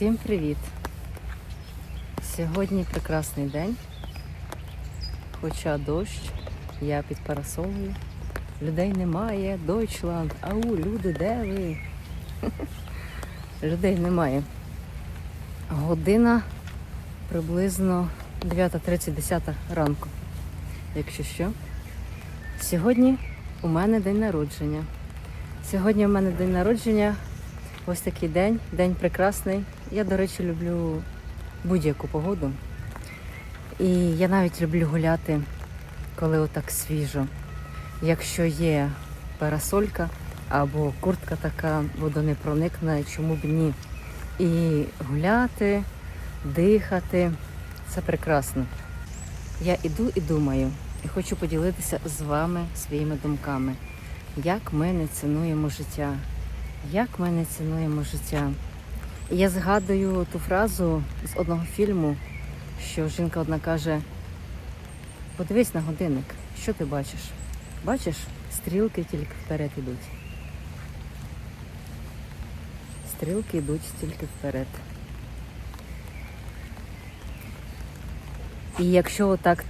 Всім привіт! Сьогодні прекрасний день, хоча дощ, я під парасолою. Людей немає, Дойчланд. Ау, люди, де ви? Людей немає. Година приблизно 9.30-10 ранку. Якщо що. Сьогодні у мене день народження. Сьогодні у мене день народження. Ось такий день, день прекрасний. Я, до речі, люблю будь-яку погоду. І я навіть люблю гуляти, коли отак свіжо. Якщо є парасолька або куртка така водонепроникна, чому б ні. І гуляти, дихати це прекрасно. Я іду і думаю, і хочу поділитися з вами своїми думками, як ми не цінуємо життя, як ми не цінуємо життя. Я згадую ту фразу з одного фільму, що жінка одна каже: подивись на годинник, що ти бачиш? Бачиш, стрілки тільки вперед ідуть. Стрілки йдуть тільки вперед. І якщо отак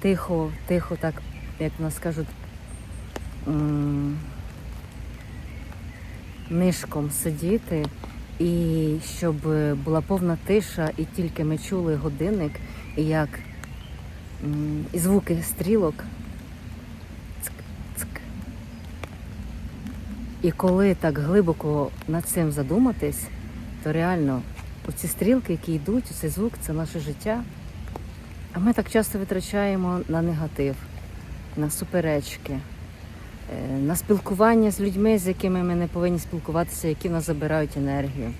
тихо, тихо, так, як в нас кажуть, нишком сидіти, і щоб була повна тиша, і тільки ми чули годинник, як і звуки стрілок. Цк, цк. І коли так глибоко над цим задуматись, то реально оці стрілки, які йдуть, цей звук це наше життя. А ми так часто витрачаємо на негатив, на суперечки, на спілкування з людьми, з якими ми не повинні спілкуватися, які в нас забирають енергію.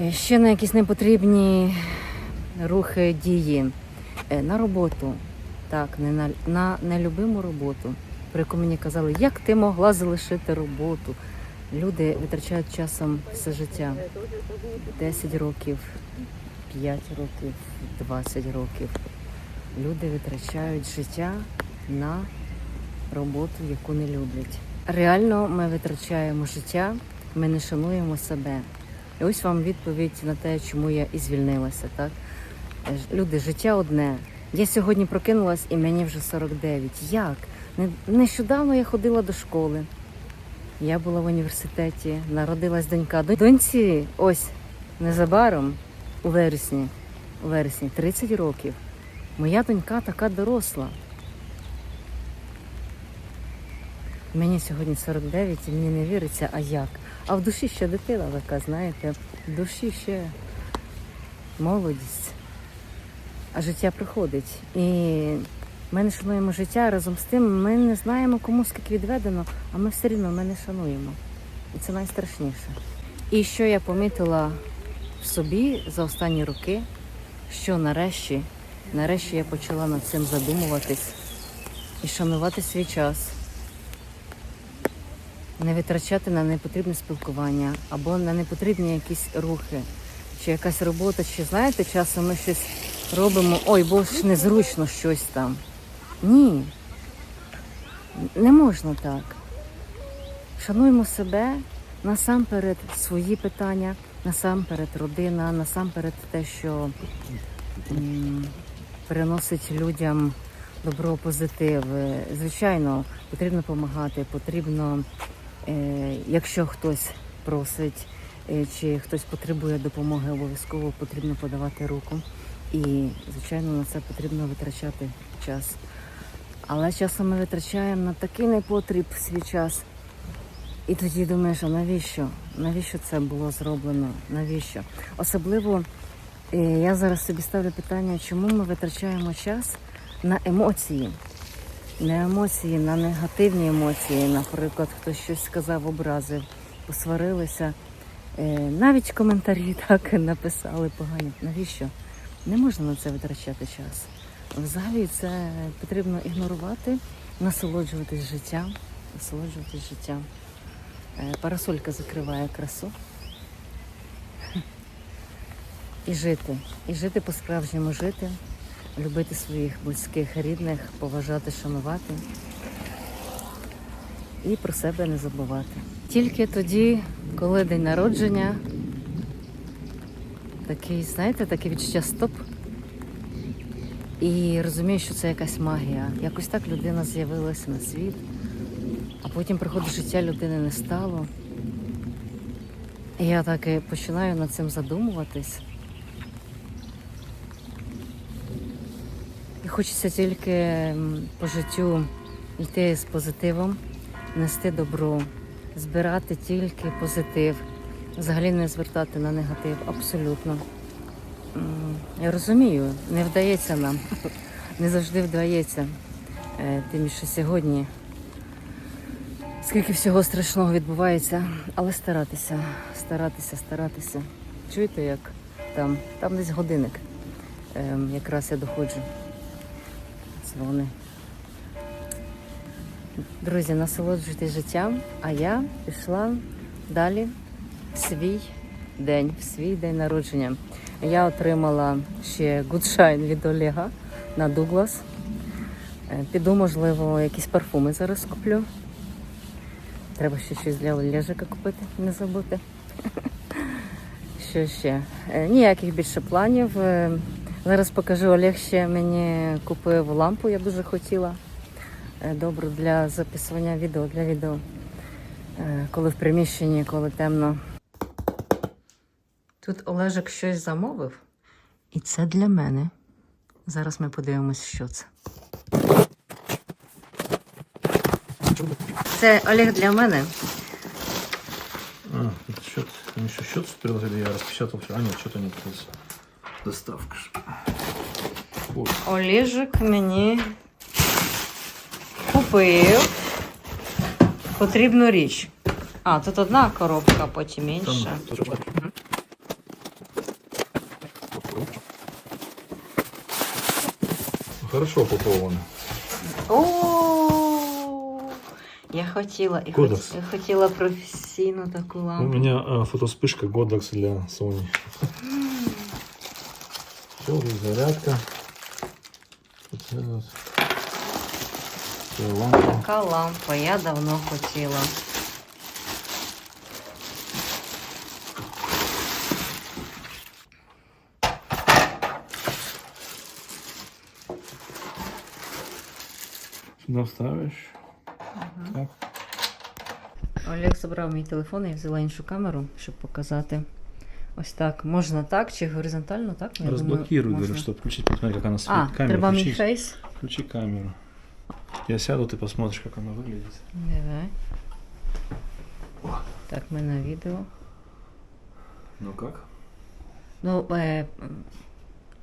Е, Ще на якісь непотрібні рухи дії, Е, на роботу, так, не на, на нелюбиму роботу, про яку мені казали, як ти могла залишити роботу. Люди витрачають часом все життя. 10 років, 5 років, 20 років. Люди витрачають життя на роботу, яку не люблять. Реально ми витрачаємо життя, ми не шануємо себе. І ось вам відповідь на те, чому я і звільнилася. Так? Е, Люди, життя одне. Я сьогодні прокинулась і мені вже 49. Як? Нещодавно я ходила до школи. Я була в університеті, народилась донька. Доньці ось незабаром у вересні, у вересні 30 років. Моя донька така доросла. Мені сьогодні 49 і мені не віриться, а як? А в душі ще дитина така, знаєте, в душі ще молодість. А життя приходить. І ми не шануємо життя разом з тим, ми не знаємо, кому скільки відведено, а ми все рівно ми не шануємо. І це найстрашніше. І що я помітила в собі за останні роки, що нарешті, нарешті я почала над цим задумуватись і шанувати свій час. Не витрачати на непотрібне спілкування або на непотрібні якісь рухи, чи якась робота, чи знаєте, часом ми щось робимо, ой, бо ж незручно щось там. Ні. Не можна так. Шануємо себе насамперед свої питання, насамперед родина, насамперед те, що м, приносить людям добро, позитив. Е, Звичайно, потрібно допомагати, потрібно, якщо хтось просить е, чи хтось потребує допомоги, обов'язково потрібно подавати руку. І, звичайно, на це потрібно витрачати час. Але часом ми витрачаємо на такий непотріб свій час. І тоді думаєш, а навіщо? Навіщо це було зроблено? Навіщо? Особливо е, я зараз собі ставлю питання, чому ми витрачаємо час на емоції. На емоції, на негативні емоції. Наприклад, хтось щось сказав, образив, посварилися. Е, Навіть коментарі так написали погані. Навіщо? Не можна на це витрачати час. Взагалі це потрібно ігнорувати, насолоджуватись життям, насолоджуватись життям. Е, Парасолька закриває красу. І жити. І жити по-справжньому жити, любити своїх близьких, рідних, поважати, шанувати. і про себе не забувати. Тільки тоді, коли день народження, такий, знаєте, таке відчуття стоп. І розумію, що це якась магія. Якось так людина з'явилася на світ, а потім приходить життя, людини не стало. І я так і починаю над цим задумуватись. Хочеться тільки по життю йти з позитивом, нести добро, збирати тільки позитив, взагалі не звертати на негатив абсолютно. Я розумію, не вдається нам, не завжди вдається. Е, Тим більше сьогодні. Скільки всього страшного відбувається, але старатися, старатися, старатися. Чуєте, як там, там десь годинник. Ем, якраз я доходжу. Це вони. Друзі, насолоджуйтесь життям, а я пішла далі в свій день, в свій день народження. Я отримала ще гудшайн від Олега на Дуглас. Е, Піду, можливо, якісь парфуми зараз куплю. Треба ще щось для Олежика купити, не забути. Що ще? Е, Ніяких більше планів. Зараз покажу, Олег ще мені купив лампу, я дуже хотіла. Е, Добру для записування відео, для відео. Е, Коли в приміщенні, коли темно. Тут Олежик щось замовив. І це для мене. Зараз ми подивимось, що це. Це Олег для мене. А. Они еще счет я распечатал все. А, нет, что-то не открылся. Доставка. ж. Вот. Олежик мені купив потрібну річ. А, тут одна коробка, потім інша. Там тоже. Хорошо упаковано. О, я хотіла і Кодекс. хот- я хотіла професійну таку У лампу. меня а, фотоспышка Godox для Sony. Все, зарядка. Вот это вот. Всё, лампа. Така лампа, я давно хотіла. Сюда вставишь. Так. Олег забрав мій телефон, я взяла іншу камеру, щоб показати. Ось так. Можна так чи горизонтально, так? Я думаю, Разблокируй, можна. говорю, чтобы включить, посмотри, как она А, светит. Камеру треба мій включи. фейс. Включи камеру. Я сяду, ты посмотришь, как она выглядит. Давай. Так, ми на відео. Ну как? Ну, е, м,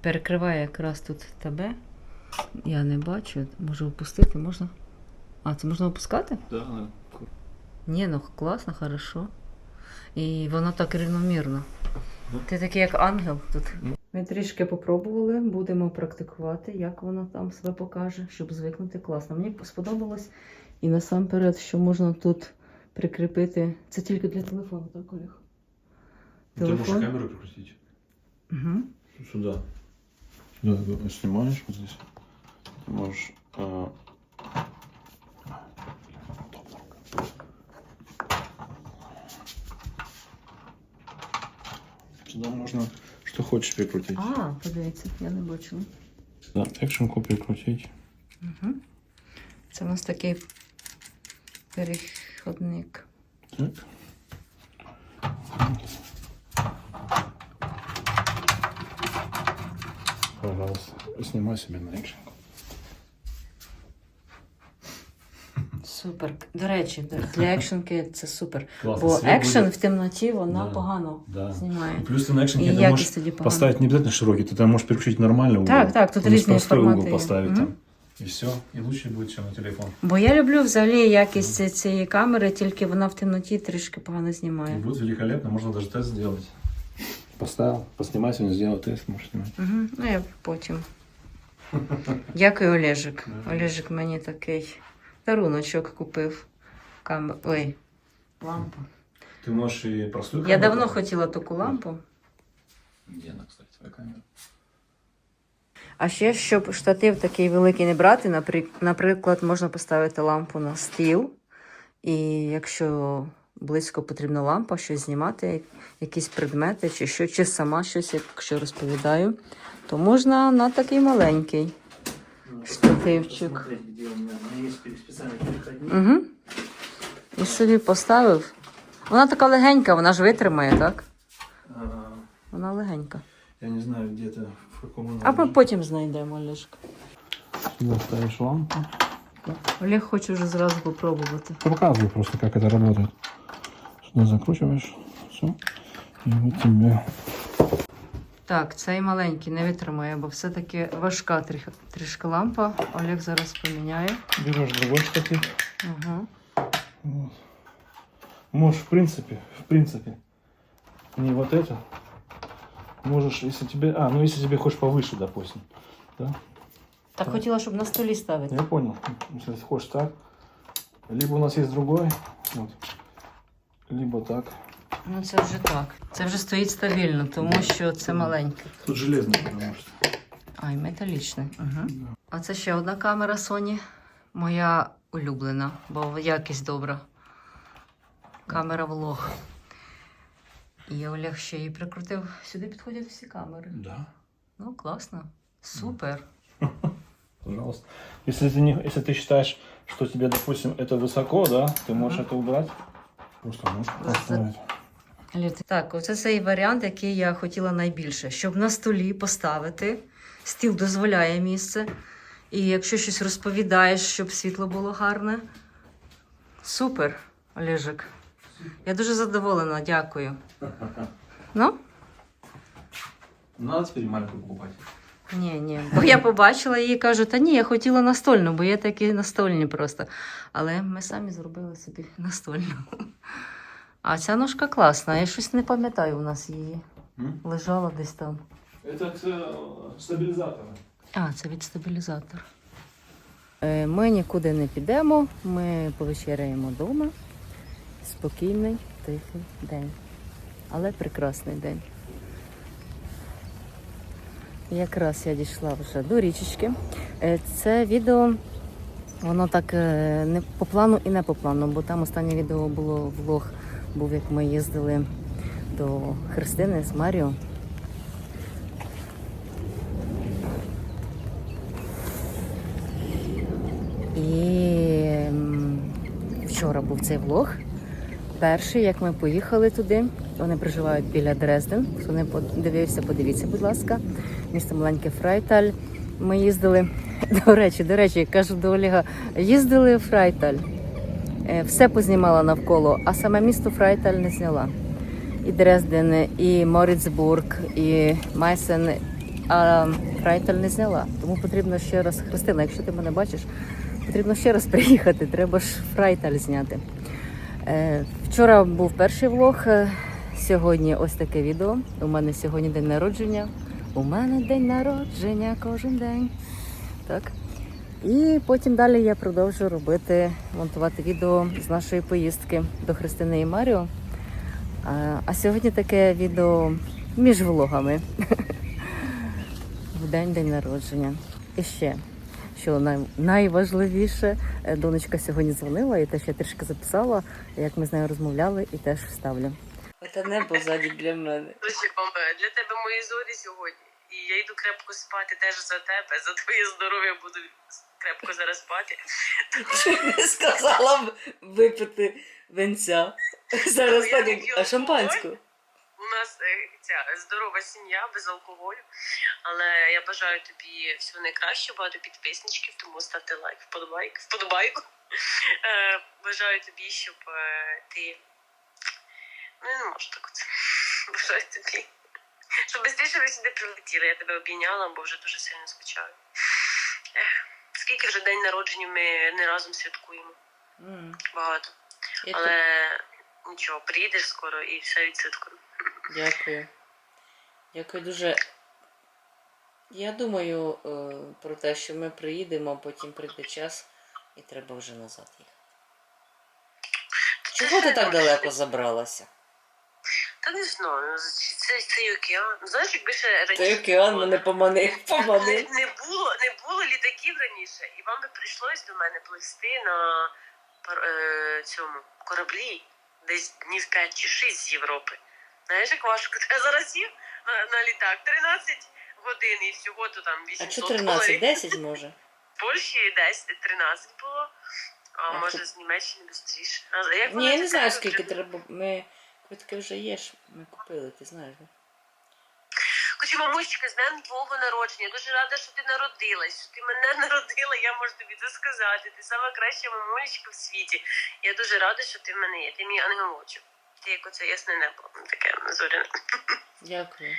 перекриває якраз тут тебе. Я не бачу. Можу опустити, можна? А, це можна опускати? Да, Ні, ну класно, хорошо. І воно так рівномірно. Ти такий як ангел тут. Ну. Ми трішки попробували, будемо практикувати, як воно там себе покаже, щоб звикнути. Класно. Мені сподобалось. І насамперед, що можна тут прикріпити. Це тільки для телефону, так, Олег? Телефон. камеру прикрутить. Угу. Сюда. Да, да, снимаешь вот здесь. Ты можешь... а, Сюда можно что хочешь прикрутить. А, подивіться, я не бачила. Да, экшенку прикрутить. Угу. Це у нас такий переходник. Так. Пожалуйста, снимай себе на экшенку. Супер. До речі, для екшенки це супер. Классно, Бо свет екшен будет. в темноті вона Да, погано да. знімає. И плюс ты на экшенке І ты якість можешь тоді погано. поставить не обязательно широкий, ты там можешь переключить нормальный угол. Так, так, тут Можешь різні простой формати угол є. поставить Мгм. там. И все, и лучше будет, чем на телефон. Бо я люблю взагалі якість ці- цієї камери, тільки вона в темноті трішки погано И знімає. будет великолепно, можно даже тест сделать. Поставил, поснимай сегодня, сделал тест, можешь снимать. Угу. Ну я потім. Дякую, Олежик. Олежик мені такий даруночок купив. Камер... Ой, лампу. Ты можешь и простую Я давно хотіла таку лампу. Где она, кстати, твоя камера? А ще, щоб штатив такий великий не брати, наприклад, можна поставити лампу на стіл І якщо близько потрібна лампа, щось знімати, якісь предмети, чи що, чи сама щось, якщо розповідаю, то можна на такий маленький. Штативчик Посмотреть, где у меня. У меня есть пере- специальный переходник. Угу. І собі поставив. Вона така легенька, вона ж витримає, так? А, Вона легенька. Я не знаю, где-то в каком он. А ми потім знайдемо, Олежка. Сюда ставишь лампу. Олег хоче вже зразу попробувати. Показываю просто, как это работает. Сюда закручиваешь. Все. И вот тебе. так, цей маленький не витримає, бо все-таки важка тріх- трішки лампа. Олег зараз поміняє. Берешь другой штатив. Угу. Вот. Можешь, в принципе, в принципе, не вот это. Можешь, если тебе... А, ну если тебе хочешь повыше, допустим. Да? Так хотіла, щоб на столі ставити. Я понял. Если хочешь так. Либо у нас есть другой. Вот. Либо так. Ну це вже так. Це вже стоїть стабільно, тому що це маленьке. Тут железный, потому что. Ай, металічне. Угу. А це ще одна камера Sony. Моя улюблена, бо якість добра. Камера влог. І Олег ще її прикрутив. Сюди підходять всі камери. Да. Ну, класно. Супер. Пожалуйста. Если ты, не, если ты считаешь, что тебе, допустим, это высоко, да, ты можешь Мгм. это убрать. Просто можешь поставить. Так, оце цей варіант, який я хотіла найбільше. Щоб на столі поставити. Стіл дозволяє місце. І якщо щось розповідаєш, щоб світло було гарне. Супер, Олежик. Я дуже задоволена, дякую. Ну? Надо теперь маленькую покупать. Ні, ні. Бо я побачила її і кажу, та ні, я хотіла настольну, бо є такі настольні просто. Але ми самі зробили собі настольну. А ця ножка класна, я щось не пам'ятаю у нас її. Лежала десь там. Это к э, стабилизатору. А, це від стабілізатора. Е, Ми нікуди не підемо, ми повечеряємо вдома. Спокійний, тихий день. Але прекрасний день. Якраз я дійшла вже до річечки. Е, Це відео, воно так е, не по плану і не по плану, бо там останнє відео було влог, був як ми їздили до Христини з Маріо. І вчора був цей влог. Перший, як ми поїхали туди. Вони проживають біля Дрезден. Хто не подивився, подивіться, будь ласка. Місто маленьке Фрайталь. Ми їздили. До речі, до речі, кажу до Олега, їздили в Фрайталь. Е, Все познімала навколо, а саме місто Фрайталь не зняла. І Дрезден, і Моріцбург, і Майсен, а Фрайталь не зняла. Тому потрібно ще раз, Христина, якщо ти мене бачиш, потрібно ще раз приїхати, треба ж Фрайталь зняти. Е, Вчора був перший влог, е, сьогодні ось таке відео. У мене сьогодні день народження. У мене день народження кожен день. Так. І потім далі я продовжу робити, монтувати відео з нашої поїздки до Христини і Маріо. А, а сьогодні таке відео між влогами. В день день народження. І ще, що най, найважливіше, е, донечка сьогодні дзвонила і теж я трішки записала, як ми з нею розмовляли, і теж вставлю. Це небо ззаді для мене. Для тебе мої зорі сьогодні. І я йду крепко спати теж за тебе, за твоє здоров'я буду крепко зараз спати. Не сказала б випити венця. Зараз так, як- а шампанську. У нас е, ця здорова сім'я без алкоголю. Але я бажаю тобі всього найкращого, багато підписничків, тому ставте лайк, вподобайк, вподобайку. Е, Бажаю тобі, щоб е, ти. Ну, я не можу так оце. Бажаю тобі. Щоб швидше ви сюди прилетіли, я тебе обійняла, бо вже дуже сильно скучаю. Ех, скільки вже день народження ми не разом святкуємо. Багато. Але нічого, приїдеш скоро і все відсвяткуємо. Дякую. Дякую дуже. Я думаю е, про те, що ми приїдемо, а потім прийде час і треба вже назад їхати. Чого ти так далеко забралася? Та не знаю, це, це океан. Ну, Знаєш, якби ще раніше. Той океан мене поманив, поманив. не було, не було літаків раніше, і вам би прийшлось до мене плисти на е, цьому кораблі десь днів 5 чи 6 з Європи. Знаєш, як важко. Я зараз їв на, на літак 13 годин і всього то там 800 А 14, доларів. 10 може. В Польщі 10, 13 було, а, А може тут- з Німеччини швидше. Ні, я не знаю, скільки треба. Ми квитки вже є, ж ми купили, ти знаєш. да? Хочу, мамусечка, з днем твого народження. Дуже рада, що ти народилась. Що ти мене народила, я можу тобі це сказати. Ти сама краща мамулечка в світі. Я дуже рада, що ти в мене є. Ти мій ангелочок. Ти як оце ясне небо, таке зоряне. Дякую.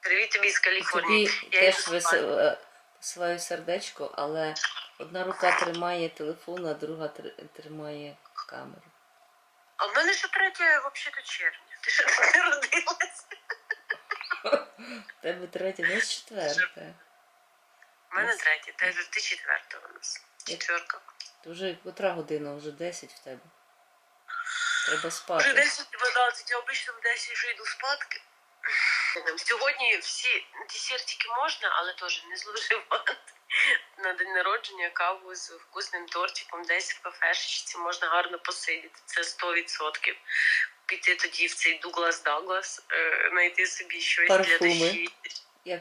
Привіт тобі з Каліфорнії. Тобі Я теж вис... е, посилаю сердечко, але одна рука тримає телефон, а друга тр- тримає камеру. А в мене ще третє, взагалі, червня. Ти ще не родилась. В тебе третє, не четверте. У мене третє, ти, ти четверта у нас. Четверка. Ти вже котра година, вже 10 в тебе. Треба спати. Вже спати. 10-12, я обично в 10 вже йду спадки. Сьогодні всі десертики можна, але теж не зловживати. На день народження каву з вкусним тортиком десь в кафешечці можна гарно посидіти. Це 100%. Піти тоді в цей Дуглас Даглас, е, знайти собі щось для душі,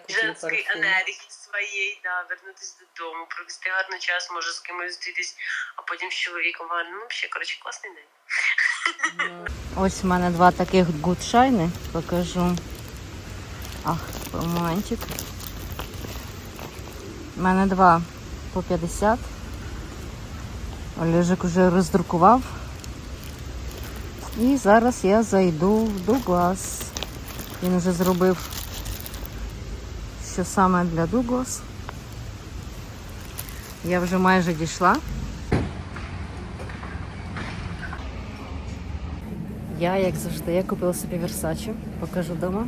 женської енергії своєї, да, вернутися додому, провести гарний час, може з кимось зустрітись, а потім з чоловіком гарно. Ну, ще, коротше, класний день. Ось в мене два таких гудшайни. Покажу. Ах, моментик. У мене два по 50. Олежик вже роздрукував. І зараз я зайду в Дуглас. Він вже зробив що саме для Дуглас. Я вже майже дійшла. Я, як завжди, я купила собі Versace, покажу вдома.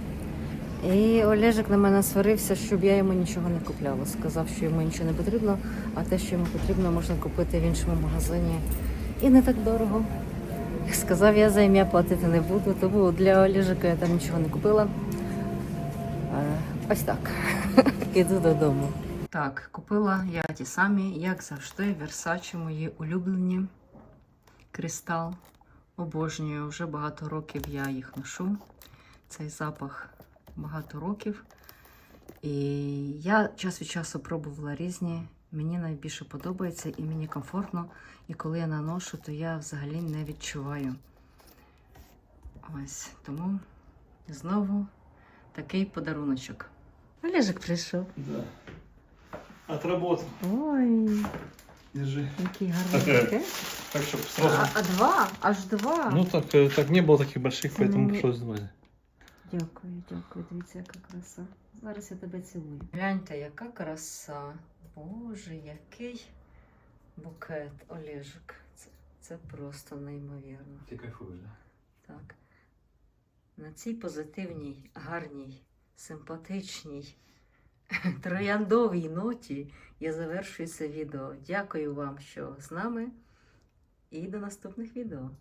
І Олежик на мене сварився, щоб я йому нічого не купляла. Сказав, що йому нічого не потрібно, а те, що йому потрібно, можна купити в іншому магазині. І не так дорого. Сказав, я за ім'я платити не буду, тому для Олежика я там нічого не купила. Е, Ось так. Іду додому. Так, купила я ті самі, як завжди, Versace мої улюблені. Кристал. Обожнюю, вже багато років я їх ношу. Цей запах багато років. І я час від часу пробувала різні. Мені найбільше подобається і мені комфортно. І коли я наношу, то я взагалі не відчуваю. Ось тому знову такий подаруночок. Олежик прийшов. Да. Отработал. Ой, Держи. який гарний пакет. Так, чтобы сразу... А, а два? Аж два. Ну так, э, так не было таких больших, поэтому Ну, пришлось два. Дякую, дякую. Дивіться, яка краса. Зараз я тебе цілую. Гляньте, яка краса. Боже, який букет, Олежик. Це, це просто неймовірно. Ты кайфуешь, да? Так. На цій позитивній, гарній, симпатичній, трояндовій ноті я завершую це відео. Дякую вам, що з нами. І до наступних відео.